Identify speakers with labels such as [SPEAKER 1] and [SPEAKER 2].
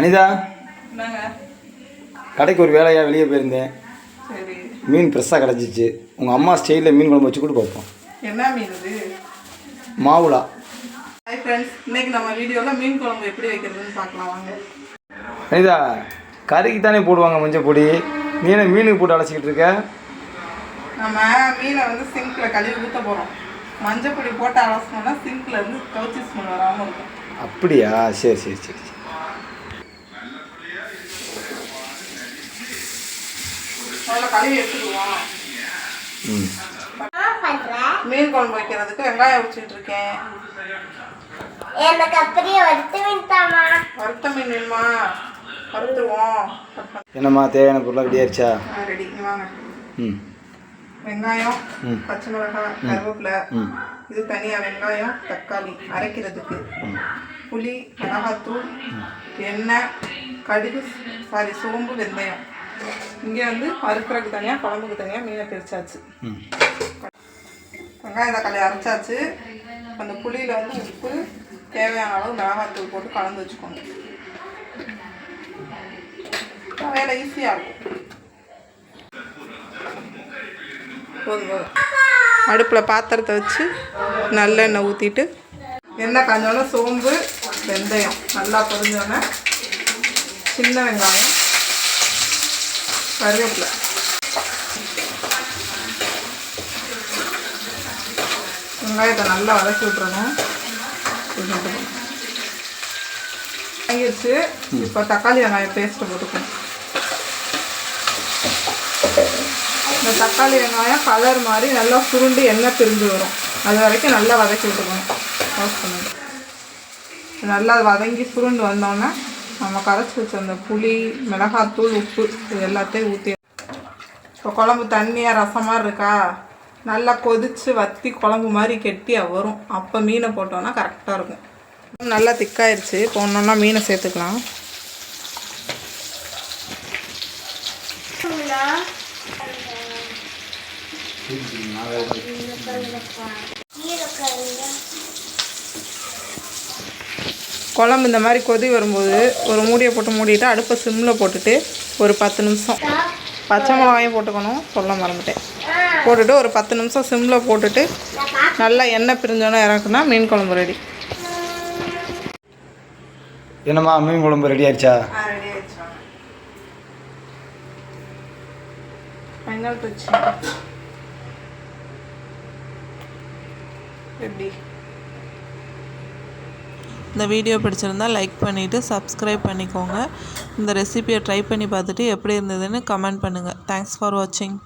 [SPEAKER 1] அனிதா? கடைக்கு ஒரு வேலையாக வெளியே போயிருந்தேன். மீன் ஃப்ரெஷ்ஷாக கிடச்சிச்சு உங்கள் அம்மா ஸ்டைலில் மீன் குழம்பு வச்சு கூட பார்ப்போம்
[SPEAKER 2] என்ன மீன் இது?
[SPEAKER 1] மாவுளா.
[SPEAKER 2] ஹாய் ஃப்ரெண்ட்ஸ் இன்னைக்கு நம்ம வீடியோவில் மீன் குழம்பு எப்படி வைக்கிறதுன்னு பார்க்கலாம் வாங்க.
[SPEAKER 1] அனிதா கறிக்கு தானே போடுவாங்க மஞ்சள் பொடி. என்ன மீனுக்கு போட்டு அலசிக்கிட்டு இருக்க?
[SPEAKER 2] நம்ம மீனை வந்து சிங்கில் கழுவி ஊற்ற போகிறோம் மஞ்சள் பொடி போட்டு அலசணும்னா சிங்கில் இருந்து கவுச்சி ஸ்மெல் வராமல் இருக்கும்.
[SPEAKER 1] அப்படியா? சரி சரி சரி.
[SPEAKER 2] முதல்ல கழுவி எடுத்துக்குவோம்
[SPEAKER 1] ம்.
[SPEAKER 2] மீன் குழம்பு வைக்கிறதுக்கு வெங்காயம் வச்சுட்டு இருக்கேன்.
[SPEAKER 3] எனக்கு அப்படியே வறுத்து விட்டாமா
[SPEAKER 2] வறுத்த மீன் வேணுமா? வறுத்துருவோம்.
[SPEAKER 1] என்னம்மா தேவையான பொருளாக ரெடி ஆயிடுச்சா
[SPEAKER 2] ரெடி வாங்க.
[SPEAKER 1] ம்.
[SPEAKER 2] வெங்காயம். பச்சை மிளகாய் கருவேப்பிலை. இது தனியாக வெங்காயம் தக்காளி அரைக்கிறதுக்கு. புளி மிளகாத்தூள் எண்ணெய் கடுகு சாரி சோம்பு வெந்தயம். இங்கே வந்து வறுக்கிறதுக்கு தனியாக குழம்புக்கு தனியாக மீனை பிரிச்சாச்சு.
[SPEAKER 1] ம்.
[SPEAKER 2] வெங்காயம் தக்காளி அரைச்சாச்சு. அந்த புளியில் வந்து உப்பு தேவையான அளவு மிளகாத்தூள் போட்டு கலந்து வச்சுக்கோங்க. வேலை ஈஸியாக இருக்கும். போதும் போதும். அடுப்பில் பாத்திரத்தை வச்சு நல்லெண்ணெய் ஊற்றிட்டு எண்ணெய் காஞ்சோன்னே சோம்பு வெந்தயம் நல்லா பொரிஞ்சோன்னே சின்ன வெங்காயம் கருவேப்பிலை. வெங்காயத்தை நல்லா வதக்கி விட்டுறணும் வாங்கிடுச்சு இப்போ தக்காளி வெங்காயம் பேஸ்ட்டு போட்டுக்கணும் இந்த தக்காளி வெங்காயம் கலர் மாதிரி நல்லா சுருண்டு எண்ணெய் பிரிஞ்சு வரும். அது வரைக்கும் நல்லா வதக்கி விட்டுக்கணும் நல்லா வதங்கி சுருண்டு வந்தோடனே நம்ம கரைச்சி வச்ச அந்த புளி மிளகாத்தூள் உப்பு இது எல்லாத்தையும் ஊற்றி இப்போ குழம்பு தண்ணியாக ரசம் மாதிரி இருக்கா? நல்லா கொதித்து வத்தி குழம்பு மாதிரி கெட்டியாக வரும். அப்போ மீனை போட்டோன்னா கரெக்டாக இருக்கும். நல்லா திக்காயிருச்சு. போனோன்னா மீனை சேர்த்துக்கலாம். குழம்பு இந்த மாதிரி கொதி வரும்போது ஒரு மூடியை போட்டு மூடிட்டு அடுப்பை சிம்மில் போட்டுட்டு ஒரு பத்து நிமிஷம். பச்சை மிளகாயும் போட்டுக்கணும். சொல்ல மறந்துட்டேன். போட்டுட்டு ஒரு பத்து நிமிஷம் சிம்மில் போட்டுட்டு நல்லா எண்ணெய் பிரிஞ்சோன்னே இறக்குனா மீன் குழம்பு ரெடி.
[SPEAKER 1] என்னம்மா மீன் குழம்பு ரெடி ஆயிடுச்சா?
[SPEAKER 2] எப்படி
[SPEAKER 4] இந்த வீடியோ பிடிச்சிருந்தா லைக் பண்ணிவிட்டு சப்ஸ்கிரைப் பண்ணிக்கோங்க. இந்த ரெசிபியை ட்ரை பண்ணி பார்த்துட்டு எப்படி இருந்ததுன்னு கமெண்ட் பண்ணுங்கள் தேங்க்ஸ் ஃபார் வாட்சிங்